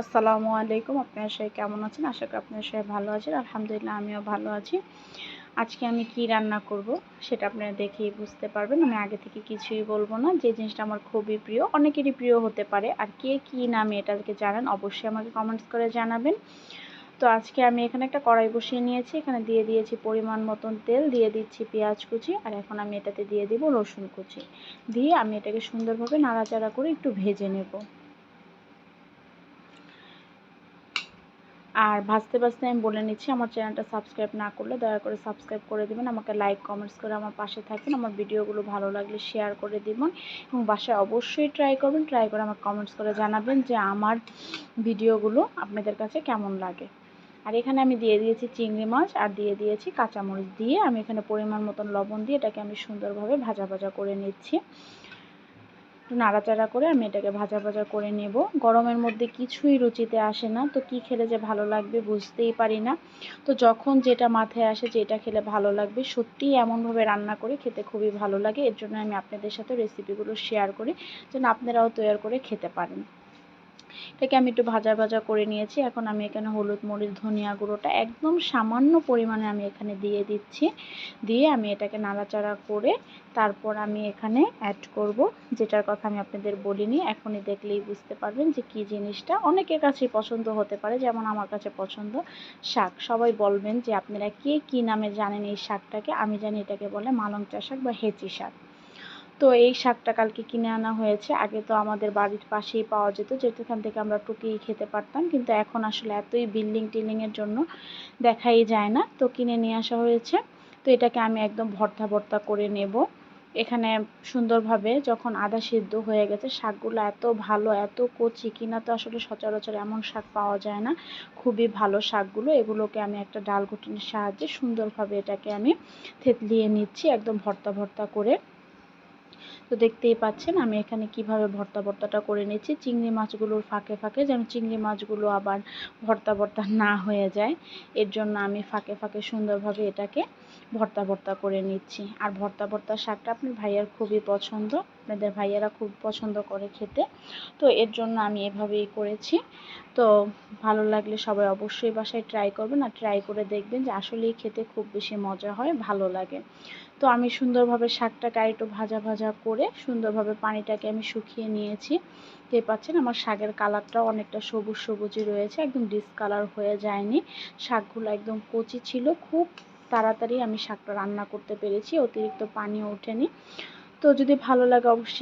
আসসালামু আলাইকুম। আপনার সবাই কেমন আছেন? আশা করি আপনার সবাই ভালো আছেন। আলহামদুলিল্লাহ, আমিও ভালো আছি। আজকে আমি কি রান্না করব সেটা আপনারা দেখেই বুঝতে পারবেন। আমি আগে থেকে কিছুই বলব না। যে জিনিসটা আমার খুবই প্রিয়, অনেকেরই প্রিয় হতে পারে। আর কে কি নামে এটাকে জানান? অবশ্যই আমাকে কমেন্টস করে জানাবেন। তো আজকে আমি এখানে একটা কড়াই বসিয়ে নিয়েছি। এখানে দিয়ে দিয়েছি পরিমাণ মতন তেল, দিয়ে দিচ্ছি পেঁয়াজ কুচি, আর এখন আমি এটাতে দিয়ে দিব রসুন কুচি। দিয়ে আমি এটাকে সুন্দরভাবে নাড়াচাড়া করে একটু ভেজে নেব। আর ভাজতে ভাজতে আমি বলে নিচ্ছি, আমার চ্যানেলটা সাবস্ক্রাইব না করলে দয়া করে সাবস্ক্রাইব করে দেবেন, আমাকে লাইক কমেন্টস করে আমার পাশে থাকবেন, আমার ভিডিওগুলো ভালো লাগলে শেয়ার করে দেবেন এবং বাসায় অবশ্যই ট্রাই করবেন ট্রাই করে আমাকে কমেন্টস করে জানাবেন যে আমার ভিডিওগুলো আপনাদের কাছে কেমন লাগে। আর এখানে আমি দিয়ে দিয়েছি চিংড়ি মাছ আর দিয়ে দিয়েছি কাঁচামরিচ দিয়ে আমি এখানে পরিমাণ মতন লবণ দিয়ে এটাকে আমি সুন্দরভাবে ভাজা ভাজা করে নিচ্ছি। একটু নাড়াচাড়া করে আমি এটাকে ভাজা ভাজা করে নেব। গরমের মধ্যে কিছুই রুচিতে আসে না, তো কি খেলে যে ভালো লাগবে বুঝতেই পারি না। তো যখন যেটা মাথায় আসে যে এটা খেলে ভালো লাগবে, সত্যিই এমনভাবে রান্না করে খেতে খুবই ভালো লাগে। এর জন্য আমি আপনাদের সাথে রেসিপিগুলো শেয়ার করি, যেন আপনারাও তৈরি করে খেতে পারেন। এটাকে আমি একটু ভাজা ভাজা করে নিয়েছি। এখন আমি এখানে হলুদ, মরিচ, ধনিয়া গুঁড়োটা একদম সামান্য পরিমাণে আমি এখানে দিয়ে দিচ্ছি। দিয়ে আমি এটাকে নাড়াচাড়া করে তারপর আমি এখানে অ্যাড করব, যেটার কথা আমি আপনাদের বলিনি। এখনই দেখলেই বুঝতে পারবেন যে কি জিনিসটা অনেকের কাছেই পছন্দ হতে পারে, যেমন আমার কাছে পছন্দ শাক। সবাই বলবেন যে আপনারা কে কী নামে জানেন এই শাকটাকে? আমি জানি এটাকে বলে মালংচা শাক বা হেঁচি শাক। তো এই শাকটা কালকে কিনে আনা হয়েছে। আগে তো আমাদের বাড়ির পাশেই পাওয়া যেত, যেখান থেকে আমরা টুকিয়ে খেতে পারতাম। কিন্তু এখন আসলে এতই বিল্ডিং টিল্ডিংয়ের জন্য দেখাই যায় না। তো কিনে নিয়ে আসা হয়েছে। তো এটাকে আমি একদম ভর্তা ভর্তা করে নেব। এখানে সুন্দরভাবে যখন আদা সিদ্ধ হয়ে গেছে, শাকগুলো এত ভালো, এত কচি কিনা তো আসলে সচরাচর এমন শাক পাওয়া যায় না। খুবই ভালো শাকগুলো। এগুলোকে আমি একটা ডাল ঘুটনির সাহায্যে সুন্দরভাবে এটাকে আমি থেতলিয়ে নিচ্ছি একদম ভর্তা ভর্তা করে। তো দেখতেই পাচ্ছেন আমি এখানে কীভাবে ভর্তা ভর্তাটা করে নিচ্ছি। চিংড়ি মাছগুলোর ফাঁকে ফাঁকে যেন চিংড়ি মাছগুলো আবার ভর্তা ভর্তা না হয়ে যায়, এর জন্য আমি ফাঁকে ফাঁকে সুন্দরভাবে এটাকে ভর্তা ভর্তা করে নিচ্ছি। আর ভর্তা ভর্তা শাকটা আপনার ভাইয়ার খুবই পছন্দ, আপনাদের ভাইয়ারা খুব পছন্দ করে খেতে। তো এর জন্য আমি এভাবেই করেছি। তো ভালো লাগলে সবাই অবশ্যই বাসায় ট্রাই করবেন আর ট্রাই করে দেখবেন যে আসলেই খেতে খুব বেশি মজা হয়, ভালো লাগে। তো আমি সুন্দরভাবে শাকটাকে আর একটু ভাজা ভাজা করে সুন্দরভাবে পানিটাকে আমি শুকিয়ে নিয়েছি। দেখতে পাচ্ছেন আমার শাকের কালারটাও অনেকটা সবুজ সবুজই রয়েছে, একদম ডিসকালার হয়ে যায়নি। শাকগুলো একদম কচি ছিল, খুব তাড়াতাড়ি আমি শাকটা রান্না করতে পেরেছি, অতিরিক্ত পানিও ওঠেনি। তো যদি ভালো লাগে অবশ্যই